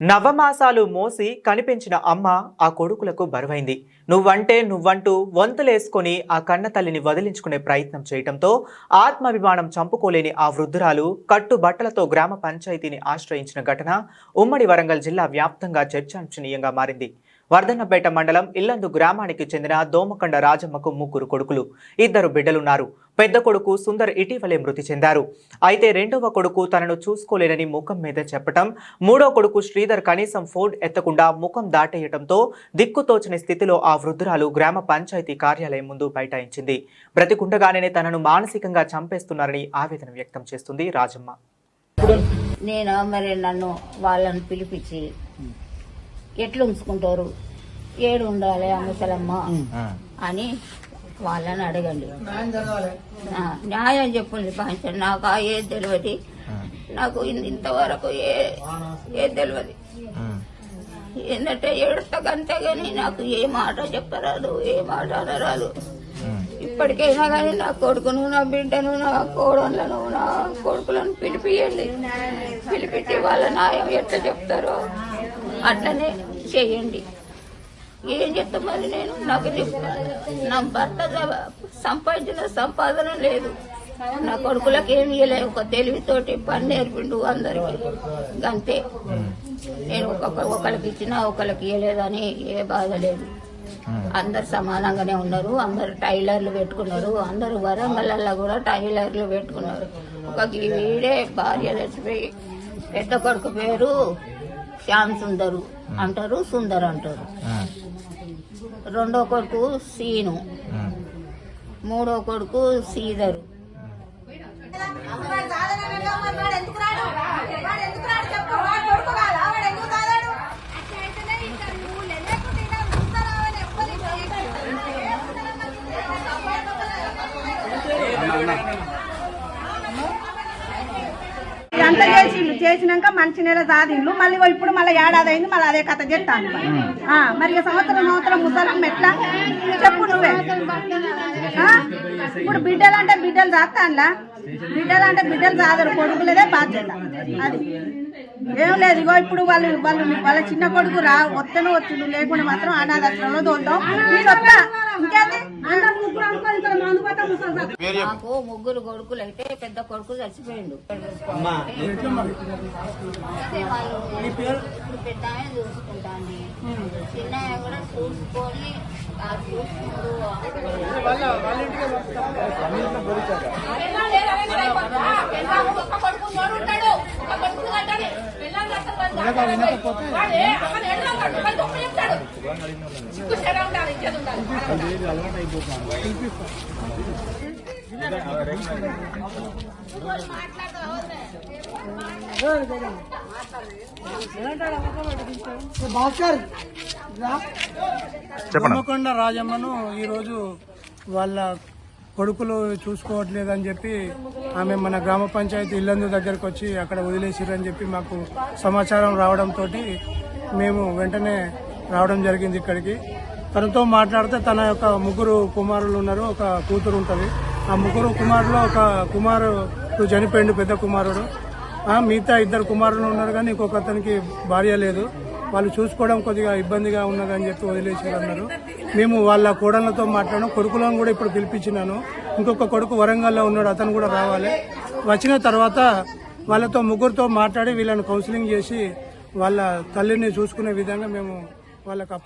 నవమాసాలు మోసి కనిపించిన అమ్మ ఆ కొడుకులకు బరువైంది. నువ్వంటే నువ్వంటూ వంతులేసుకొని ఆ కన్న తల్లిని వదిలించుకునే ప్రయత్నం చేయటంతో ఆత్మాభిమానం చంపుకోలేని ఆ వృద్ధురాలు కట్టుబట్టలతో గ్రామ పంచాయతీని ఆశ్రయించిన ఘటన ఉమ్మడి వరంగల్ జిల్లా వ్యాప్తంగా చర్చాంశనీయంగా మారింది. వర్ధన్నపేట మండలం ఇల్లందు గ్రామానికి చెందిన దోమకండ రాజమ్మకు ముగ్గురు కొడుకులు. ఇద్దరు బిడ్డలున్నారు. పెద్ద కొడుకు సుందర్ ఇటీవలే మృతి చెందారు. అయితే రెండవ కొడుకు తనను చూసుకోలేనని ముఖం మీద చెప్పటం మూడో కొడుకు శ్రీధర్ కనీసం ఫోన్ ఎత్తకుండా ముఖం దాటేయటంతో దిక్కుతోచని స్థితిలో ఆ వృద్ధురాలు గ్రామ పంచాయతీ కార్యాలయం ముందు బైఠాయించింది. బ్రతికుండగానే తనను మానసికంగా చంపేస్తున్నారని ఆవేదన వ్యక్తం చేస్తుంది రాజమ్మ. నేను మరి నన్ను వాళ్ళని పిలిపించి ఎట్లు ఉంచుకుంటారు? ఏడు ఉండాలి ఆ ముసలమ్మ. అని వాళ్ళని అడగండి. న్యాయం చెప్పండి పంచండి నాకు ఆ ఏది తెలియదు. నాకు ఇంతవరకు ఏ ఏది తెలియదు. ఏంటంటే ఏడుస్తకంతే కానీ నాకు ఏ మాట చెప్పరాదు ఏ మాట అనరాదు. ఇప్పటికైనా కానీ నా కొడుకును నా బిడ్డను నా కోడళ్ళను నా కొడుకులను పిలిపియండి. పిలిపించి వాళ్ళ న్యాయం ఎట్లా చెప్తారో. అట్లనే చేయండి. ఏం చెప్తా మరి నేను? నాకు నా భర్త సంపాదించిన సంపాదన లేదు. నా కొడుకులకు ఏమి ఇవ్వలేదు ఒక తెలివితోటి పని నేర్పిండు అందరికి. అంతే నేను ఒకరికి ఇచ్చినా ఒకరికి ఇవ్వలేదని ఏ బాధ లేదు. అందరు సమానంగానే ఉన్నారు. అందరు టైలర్లు పెట్టుకున్నారు. అందరు వరంగల్లో కూడా టైలర్లు పెట్టుకున్నారు. ఒక వీడే భార్య చచ్చిపోయి పెద్ద కొడుకు పేరు శ్యామ్ సుందరు అంటారు సుందర్ అంటారు. రెండో కొడుకు సీను. మూడో కొడుకు శ్రీధరు అంత చేసిండు చేసినాక మంచి నెల సాధిండ్లు. మళ్ళీ ఇప్పుడు మళ్ళీ ఏడాది అయింది మళ్ళీ అదే కథ చెప్తాను ఆ, మరి సంవత్సరం సంవత్సరం ముసలం ఎట్లా? చెప్పు నువ్వే? ఇప్పుడు బిడ్డలు అంటే బిడ్డలు సాస్తానులా బిడ్డలు అంటే బిడ్డలు సాదరు కొడుకులేదే బాధ్యత. అది. ఏం లేదు ఇగో ఇప్పుడు వాళ్ళు వాళ్ళు వాళ్ళ చిన్న కొడుకు రా వస్తేనే వచ్చిండు లేకుండా మాత్రం అనాథాశ్రమంలో తోలుతాం నేను వస్తా నాకు ముగ్గురు కొడుకులు అయితే పెద్ద కొడుకు చచ్చిపోయిండు. ఇప్పుడు పెద్ద ఆయన చూసుకుంటాంది. చిన్న కూడా చూసుకొని ఆ చూసుకుంటూ హనుమకొండ రాజమ్మను ఈరోజు వాళ్ళ కొడుకులు చూసుకోవట్లేదని చెప్పి ఆమె మన గ్రామ పంచాయతీ ఇల్లందు దగ్గరకు వచ్చి అక్కడ వదిలేసిరని చెప్పి మాకు సమాచారం రావడంతో మేము వెంటనే రావడం జరిగింది ఇక్కడికి. తనతో మాట్లాడితే తన యొక్క ముగ్గురు కుమారులు ఉన్నారు ఒక కూతురు ఉంటుంది. ఆ ముగ్గురు కుమారులు ఒక కుమారుడు చనిపోయిండు పెద్ద కుమారుడు. ఆ, మిగతా ఇద్దరు కుమారులు ఉన్నారు కానీ ఇంకొక అతనికి భార్య లేదు. వాళ్ళు చూసుకోవడం కొద్దిగా ఇబ్బందిగా ఉన్నదని చెప్పి వదిలేసి అన్నారు. మేము వాళ్ళ కోడళ్ళతో మాట్లాడడం కొడుకులను కూడా ఇప్పుడు పిలిపించినాను. ఇంకొక కొడుకు వరంగల్లో ఉన్నాడు అతను కూడా రావాలి. వచ్చిన తర్వాత వాళ్ళతో ముగ్గురితో మాట్లాడి వీళ్ళని కౌన్సిలింగ్ చేసి వాళ్ళ తల్లిని చూసుకునే విధంగా మేము వాళ్ళకి అప్ప